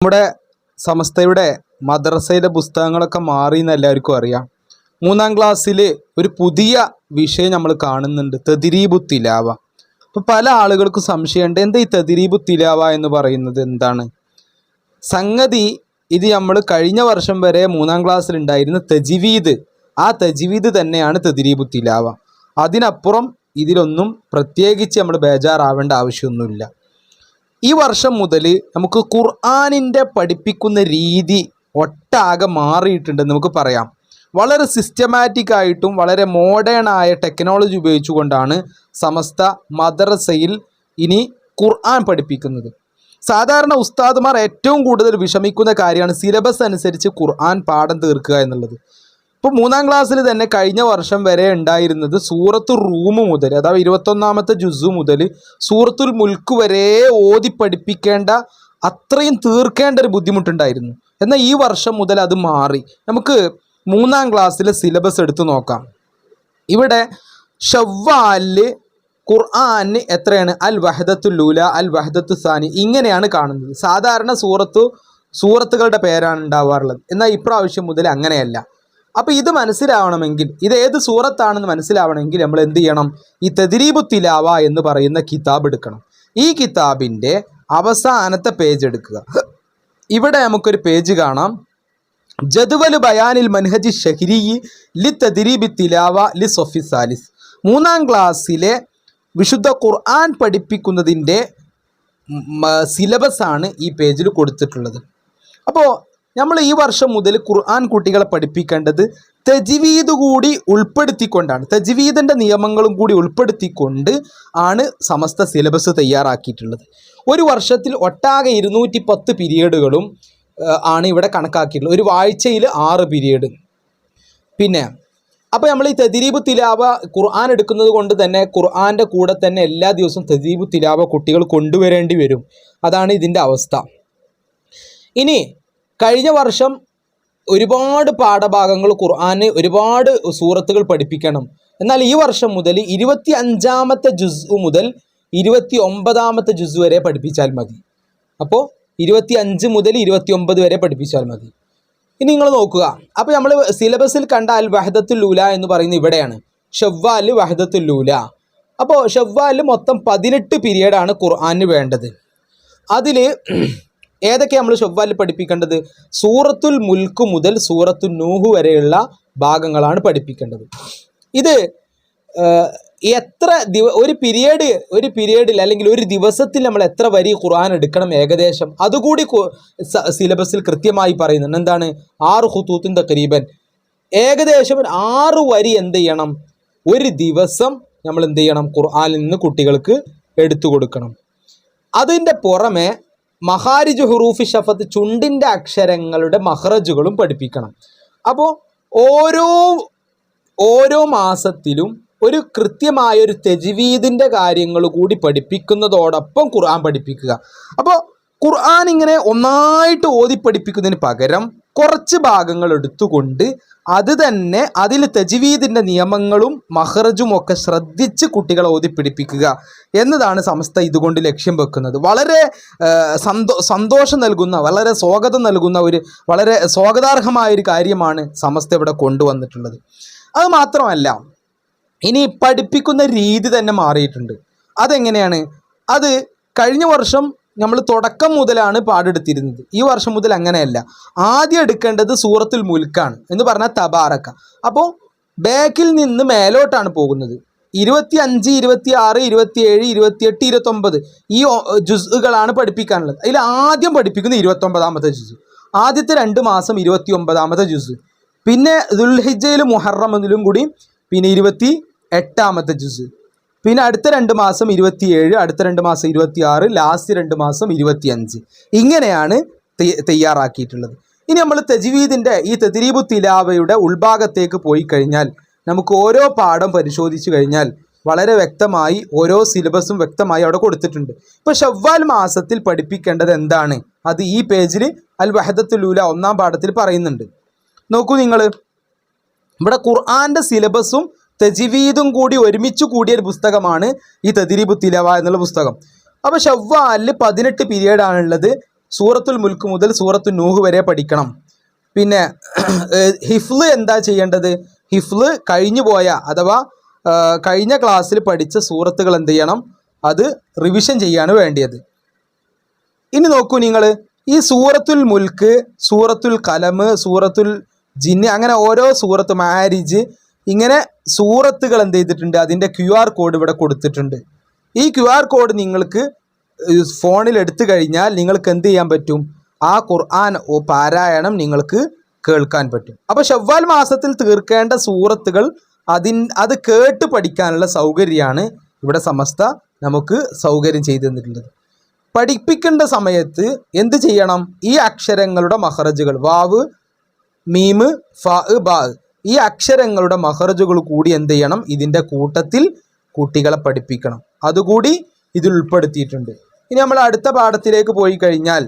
നമ്മുടെ സമസ്തയുടെ മദ്രസയിലെ പുസ്തകങ്ങളൊക്കെ മാറി എന്ന് എല്ലാവർക്കും അറിയാം. മൂന്നാം ക്ലാസ്സിൽ ഒരു പുതിയ വിഷയം നമ്മൾ കാണുന്നുണ്ട് തെതിരീബു തിലാവ. അപ്പോൾ പല ആളുകൾക്കും സംശയമുണ്ട് എന്താ ഈ തെതിരീബു തിലാവ എന്ന് പറയുന്നത് എന്താണ്? സംഗതി ഇത് നമ്മൾ കഴിഞ്ഞ വർഷം വരെ മൂന്നാം ക്ലാസ്സിൽ ഉണ്ടായിരുന്ന തജിവീദ്. ആ തജിവീദ് തന്നെയാണ് തെതിരീബു തിലാവ. അതിനപ്പുറം ഇതിലൊന്നും പ്രത്യേകിച്ച് നമ്മൾ ബേജാറാവേണ്ട ആവശ്യമൊന്നുമില്ല. ഈ വർഷം മുതൽ നമുക്ക് ഖുർആാനിന്റെ പഠിപ്പിക്കുന്ന രീതി ഒട്ടാകെ മാറിയിട്ടുണ്ടെന്ന് നമുക്ക് പറയാം. വളരെ സിസ്റ്റമാറ്റിക് ആയിട്ടും വളരെ മോഡേൺ ആയ ടെക്നോളജി ഉപയോഗിച്ചുകൊണ്ടാണ് സമസ്ത മദ്രസയിൽ ഇനി ഖുർആൻ പഠിപ്പിക്കുന്നത്. സാധാരണ ഉസ്താദുമാർ ഏറ്റവും കൂടുതൽ വിഷമിക്കുന്ന കാര്യമാണ് സിലബസ് അനുസരിച്ച് ഖുർആൻ പാഠം തീർക്കുക എന്നുള്ളത്. ഇപ്പോൾ മൂന്നാം ക്ലാസ്സിൽ തന്നെ കഴിഞ്ഞ വർഷം വരെ ഉണ്ടായിരുന്നത് സൂറത്തു റൂമ് മുതൽ അതായത് ഇരുപത്തൊന്നാമത്തെ ജുസു മുതൽ സൂറത്തുൽ മുൽക്ക് വരെ ഓതി പഠിപ്പിക്കേണ്ട അത്രയും തീർക്കേണ്ട ഒരു ബുദ്ധിമുട്ടുണ്ടായിരുന്നു. എന്നാൽ ഈ വർഷം മുതൽ അത് മാറി. നമുക്ക് മൂന്നാം ക്ലാസ്സിലെ സിലബസ് എടുത്തു നോക്കാം. ഇവിടെ ഷവ്വാൽ ഖുർആന് എത്രയാണ്? അൽ വഹദത്തു ലൂല അൽ വഹദത്തു സാനി ഇങ്ങനെയാണ് കാണുന്നത്. സാധാരണ സൂറത്തു സൂറത്തുകളുടെ പേരാണ് ഉണ്ടാവാറുള്ളത്. എന്നാൽ ഇപ്രാവശ്യം മുതൽ അങ്ങനെയല്ല. അപ്പോൾ ഇത് മനസ്സിലാവണമെങ്കിൽ ഇത് ഏത് സൂറത്താണെന്ന് മനസ്സിലാവണമെങ്കിൽ നമ്മൾ എന്ത് ചെയ്യണം? ഈ തെതിരീബു തിലാവ എന്ന് പറയുന്ന കിതാബ് എടുക്കണം. ഈ കിതാബിന്റെ അവസാനത്തെ പേജ് എടുക്കുക. ഇവിടെ നമുക്കൊരു പേജ് കാണാം. ജദുവൽ ബയാനിൽ മൻഹജി ഷഹരി ലി തദിരീബി തിലാവ ലി സൊഫി സാലിസ്. മൂന്നാം ക്ലാസ്സിലെ വിശുദ്ധ ഖുർആൻ പഠിപ്പിക്കുന്നതിന്റെ ആണ് ഈ പേജിൽ കൊടുത്തിട്ടുള്ളത്. അപ്പോൾ നമ്മൾ ഈ വർഷം മുതൽ ഖുർആൻ കുട്ടികളെ പഠിപ്പിക്കേണ്ടത് തജ്വീദ് കൂടി ഉൾപ്പെടുത്തിക്കൊണ്ടാണ്. തജ്വീദിന്റെ നിയമങ്ങളും കൂടി ഉൾപ്പെടുത്തിക്കൊണ്ട് ആണ് സമസ്ത സിലബസ് തയ്യാറാക്കിയിട്ടുള്ളത്. ഒരു വർഷത്തിൽ ഒട്ടാകെ ഇരുന്നൂറ്റി പത്ത് പീരീഡുകളും ആണ് ഇവിടെ കണക്കാക്കിയിട്ടുള്ളത്. ഒരു വാഴ്ചയിൽ ആറ് പീരീഡ്. പിന്നെ അപ്പോൾ നമ്മൾ ഈ തദീബ് തിലാവ ഖുർആൻ എടുക്കുന്നത് കൊണ്ട് തന്നെ ഖുർആന്റെ കൂടെ തന്നെ എല്ലാ ദിവസവും തദീബ് തിലാവ കുട്ടികൾ കൊണ്ടുവരേണ്ടി വരും. അതാണ് ഇതിന്റെ അവസ്ഥ. ഇനി കഴിഞ്ഞ വർഷം ഒരുപാട് പാഠഭാഗങ്ങൾ ഖുർആന് ഒരുപാട് സൂറത്തുകൾ പഠിപ്പിക്കണം. എന്നാൽ ഈ വർഷം മുതൽ ഇരുപത്തി അഞ്ചാമത്തെ ജുസ് മുതൽ ഇരുപത്തി ഒമ്പതാമത്തെ ജുസ് വരെ പഠിപ്പിച്ചാൽ മതി. അപ്പോൾ ഇരുപത്തി അഞ്ച് മുതൽ ഇരുപത്തി ഒമ്പത് വരെ പഠിപ്പിച്ചാൽ മതി. ഇനി നിങ്ങൾ നോക്കുക. അപ്പോൾ നമ്മൾ സിലബസിൽ കണ്ട അൽ വഹദത്തുൽ ലൂല എന്ന് പറയുന്നത് ഇവിടെയാണ്. ഷവ്വാൽ വഹദത്തുൽ ലൂല. അപ്പോൾ ഷവ്വാൽ മൊത്തം പതിനെട്ട് പീരീഡാണ് ഖുർആന് വേണ്ടത്. അതിൽ ഏതൊക്കെ നമ്മൾ ചൊവ്വാലിൽ പഠിപ്പിക്കേണ്ടത്? സൂറത്തുൽ മുൽക്ക് മുതൽ സൂറത്തുൽ നൂഹ് വരെയുള്ള ഭാഗങ്ങളാണ് പഠിപ്പിക്കേണ്ടത്. ഇത് എത്ര ദിവ ഒരു പീരിയഡ് ഒരു പീരിയഡിൽ അല്ലെങ്കിൽ ഒരു ദിവസത്തിൽ നമ്മൾ എത്ര വരി ഖുർആൻ എടുക്കണം ഏകദേശം? അതുകൂടി സിലബസിൽ കൃത്യമായി പറയുന്നുണ്ട്. എന്താണ്? ആറ് ഹുത്തൂത്തിൻ തക്രീബൻ ഏകദേശം ആറ് വരി എന്ത് ചെയ്യണം? ഒരു ദിവസം നമ്മൾ എന്ത് ചെയ്യണം? ഖുർആനിൽ നിന്ന് കുട്ടികൾക്ക് എടുത്തു കൊടുക്കണം. അതിന്റെ പുറമെ മഹാരിജ് ഹുറൂഫി ഷഫത്ത് ചുണ്ടിന്റെ അക്ഷരങ്ങളുടെ മഹ്റജുകളും പഠിപ്പിക്കണം. അപ്പോൾ ഓരോ ഓരോ മാസത്തിലും ഒരു കൃത്യമായ ഒരു തെജ്വീദിന്റെ കാര്യങ്ങൾ കൂടി പഠിപ്പിക്കുന്നതോടൊപ്പം ഖുർആൻ പഠിപ്പിക്കുക. അപ്പോൾ ഖുർആൻ ഇങ്ങനെ ഒന്നായിട്ട് ഓതി പഠിപ്പിക്കുന്നതിന് പകരം കുറച്ച് ഭാഗങ്ങൾ എടുത്തുകൊണ്ട് അത് തന്നെ അതിൽ തജ്വീദിന്റെ നിയമങ്ങളും മഹ്റജും ഒക്കെ ശ്രദ്ധിച്ച് കുട്ടികളെ ഓതിപ്പിടിപ്പിക്കുക എന്നതാണ് സമസ്ത ഇതുകൊണ്ട് ലക്ഷ്യം വെക്കുന്നത്. വളരെ സന്തോ സന്തോഷം നൽകുന്ന വളരെ സ്വാഗതം നൽകുന്ന ഒരു വളരെ സ്വാഗതാർഹമായ ഒരു കാര്യമാണ് സമസ്ത ഇവിടെ കൊണ്ടുവന്നിട്ടുള്ളത്. അത് മാത്രമല്ല ഇനി പഠിപ്പിക്കുന്ന രീതി തന്നെ മാറിയിട്ടുണ്ട്. അതെങ്ങനെയാണ്? അത് കഴിഞ്ഞ വർഷം നമ്മൾ തുടക്കം മുതലാണ് പാടെടുത്തിരുന്നത്. ഈ വർഷം മുതൽ അങ്ങനെയല്ല. ആദ്യം എടുക്കേണ്ടത് സൂറത്തുൽ മുൽക്കാണ് എന്ന് പറഞ്ഞാൽ തബാറക്ക. അപ്പോൾ ബാക്കിൽ നിന്ന് മേലോട്ടാണ് പോകുന്നത്. ഇരുപത്തി അഞ്ച് ഇരുപത്തി ആറ് ഇരുപത്തിയേഴ് ഇരുപത്തിയെട്ട് ഇരുപത്തൊമ്പത് ഈ ജുസുകളാണ് പഠിപ്പിക്കാനുള്ളത്. അതിൽ ആദ്യം പഠിപ്പിക്കുന്ന ഇരുപത്തൊമ്പതാമത്തെ ജുസ് ആദ്യത്തെ രണ്ട് മാസം ഇരുപത്തി ഒമ്പതാമത്തെ ജുസ് പിന്നെ ദുൽഹിജയിലും മുഹറമിലും കൂടി പിന്നെ ഇരുപത്തി എട്ടാമത്തെ ജുസ് പിന്നെ അടുത്ത രണ്ട് മാസം ഇരുപത്തിയേഴ് അടുത്ത രണ്ട് മാസം ഇരുപത്തി ആറ് ലാസ്റ്റ് രണ്ട് മാസം ഇരുപത്തിയഞ്ച്. ഇങ്ങനെയാണ് തയ്യാറാക്കിയിട്ടുള്ളത്. ഇനി നമ്മൾ തെജ്വീദിന്റെ ഈ തെതിരീബു തിലാവയുടെ ഉൾഭാഗത്തേക്ക് പോയി കഴിഞ്ഞാൽ നമുക്ക് ഓരോ പാഠം പരിശോധിച്ചു കഴിഞ്ഞാൽ വളരെ വ്യക്തമായി ഓരോ സിലബസും വ്യക്തമായി അവിടെ കൊടുത്തിട്ടുണ്ട്. ഇപ്പോൾ ഷവ്വാൽ മാസത്തിൽ പഠിപ്പിക്കേണ്ടത് എന്താണ്? അത് ഈ പേജിൽ അൽ വഹദത്തുലൂല ഒന്നാം പാഠത്തിൽ പറയുന്നുണ്ട്. നോക്കൂ നിങ്ങൾ. ഇവിടെ ഖുർആന്റെ സിലബസും തജിവീദും കൂടി ഒരുമിച്ച് കൂടിയ ഒരു പുസ്തകമാണ് ഈ തദിരിബു തിലവ എന്നുള്ള പുസ്തകം. അപ്പോൾ ഷവ്വാലിൽ പതിനെട്ട് പീരീഡാണുള്ളത് സൂറത്തുൽ മുൽക്ക് മുതൽ സൂറത്തു നൂഹ് വരെ പഠിക്കണം. പിന്നെ ഹിഫ്ല് എന്താ ചെയ്യേണ്ടത്? ഹിഫ്ല് കഴിഞ്ഞു പോയ അഥവാ കഴിഞ്ഞ ക്ലാസ്സിൽ പഠിച്ച സൂറത്തുകൾ എന്ത് ചെയ്യണം? അത് റിവിഷൻ ചെയ്യാണ് വേണ്ടിയത്. ഇനി നോക്കൂ നിങ്ങൾ ഈ സൂറത്തുൽ മുൽക്ക് സൂറത്തുൽ കലം സൂറത്തുൽ ജിന്ന് അങ്ങനെ ഓരോ സൂറത്ത് മാരിജ് ഇങ്ങനെ സൂറത്തുകൾ എന്ത് ചെയ്തിട്ടുണ്ട്? അതിന്റെ ക്യു ആർ കോഡ് ഇവിടെ കൊടുത്തിട്ടുണ്ട്. ഈ ക്യു ആർ കോഡ് നിങ്ങൾക്ക് ഫോണിൽ എടുത്തു കഴിഞ്ഞാൽ നിങ്ങൾക്ക് എന്ത് ചെയ്യാൻ പറ്റും? ആ ഖുർആൻ ഓ പാരായണം നിങ്ങൾക്ക് കേൾക്കാൻ പറ്റും. അപ്പോൾ ഷവ്വാൽ മാസത്തിൽ തീർക്കേണ്ട സൂറത്തുകൾ അതിൻ അത് കേട്ട് പഠിക്കാനുള്ള സൗകര്യമാണ് ഇവിടെ സമസ്ത നമുക്ക് സൗകര്യം ചെയ്തു തന്നിട്ടുള്ളത്. പഠിപ്പിക്കേണ്ട സമയത്ത് എന്ത് ചെയ്യണം? ഈ അക്ഷരങ്ങളുടെ മഹറജുകൾ വാവ് മീമ് ഫ ബാ ഈ അക്ഷരങ്ങളുടെ മഹർജുകൾ കൂടി എന്ത് ചെയ്യണം? ഇതിന്റെ കൂട്ടത്തിൽ കുട്ടികളെ പഠിപ്പിക്കണം. അതുകൂടി ഇതിൽ ഉൾപ്പെടുത്തിയിട്ടുണ്ട്. ഇനി നമ്മൾ അടുത്ത പാഠത്തിലേക്ക് പോയി കഴിഞ്ഞാൽ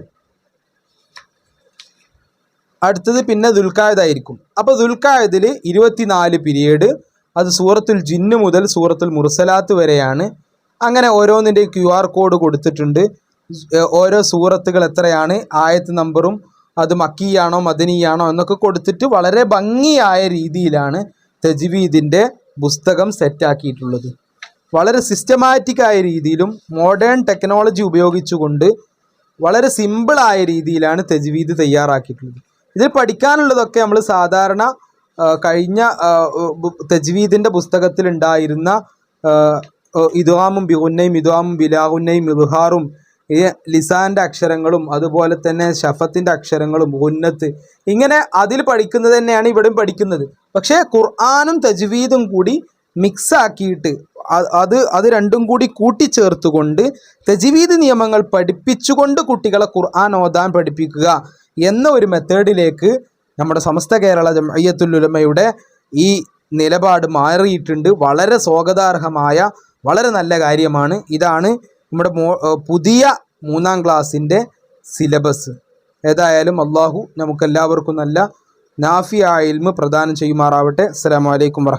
അടുത്തത് പിന്നെ ദുൽഖായതായിരിക്കും. അപ്പോൾ ദുൽഖായതിൽ ഇരുപത്തിനാല് പിരീഡ് അത് സൂറത്തുൽ ജിന്നു മുതൽ സൂറത്തുൽ മുർസലാത്ത് വരെയാണ്. അങ്ങനെ ഓരോന്നിന്റെ ക്യു ആർ കോഡ് കൊടുത്തിട്ടുണ്ട് ഓരോ സൂറത്തുകൾ എത്രയാണ്? ആയത്ത് നമ്പറും അത് മക്കിയാണോ മദനിയാണോ എന്നൊക്കെ കൊടുത്തിട്ട് വളരെ ഭംഗിയായ രീതിയിലാണ് തജ്വീദിന്റെ പുസ്തകം സെറ്റാക്കിയിട്ടുള്ളത് വളരെ സിസ്റ്റമാറ്റിക്കായ രീതിയിലും മോഡേൺ ടെക്നോളജി ഉപയോഗിച്ചുകൊണ്ട് വളരെ സിമ്പിളായ രീതിയിലാണ് തജ്വീദ് തയ്യാറാക്കിയിട്ടുള്ളത്. ഇതിൽ പഠിക്കാനുള്ളതൊക്കെ നമ്മൾ സാധാരണ കഴിഞ്ഞ തെജ്വീദിന്റെ പുസ്തകത്തിലുണ്ടായിരുന്ന ഇദ്വാമും ബിഹുന്നയും ഇദ്വാമും ബിലാഹുന്നയും ഇൽഹാറും ഈ ലിസാന്റെ അക്ഷരങ്ങളും അതുപോലെ തന്നെ ഷഫത്തിന്റെ അക്ഷരങ്ങളും ഉന്നത്ത് ഇങ്ങനെ അതിൽ പഠിക്കുന്നത് തന്നെയാണ് ഇവിടെയും പഠിക്കുന്നത്. പക്ഷേ ഖുർആാനും തജ്വീദും കൂടി മിക്സ് ആക്കിയിട്ട് അത് അത് രണ്ടും കൂടി കൂട്ടിച്ചേർത്തുകൊണ്ട് തജ്വീദ് നിയമങ്ങൾ പഠിപ്പിച്ചുകൊണ്ട് കുട്ടികളെ ഖുർആൻ ഓതാൻ പഠിപ്പിക്കുക എന്ന ഒരു മെത്തേഡിലേക്ക് നമ്മുടെ സമസ്ത കേരള ജമയ്യത്തുൽ ഉലമയുടെ ഈ നിലപാട് മാറിയിട്ടുണ്ട്. വളരെ സ്വാഗതാർഹമായ വളരെ നല്ല കാര്യമാണ്. ഇതാണ് നമ്മുടെ പുതിയ മൂന്നാം ക്ലാസ്സിന്റെ സിലബസ് ഏതായാലും അള്ളാഹു നമുക്കെല്ലാവർക്കും നല്ല നാഫിയ ഇൽമ് പ്രദാനം ചെയ്യുമാറാവട്ടെ. അസ്സാം വലൈക്കും വറഹ്മ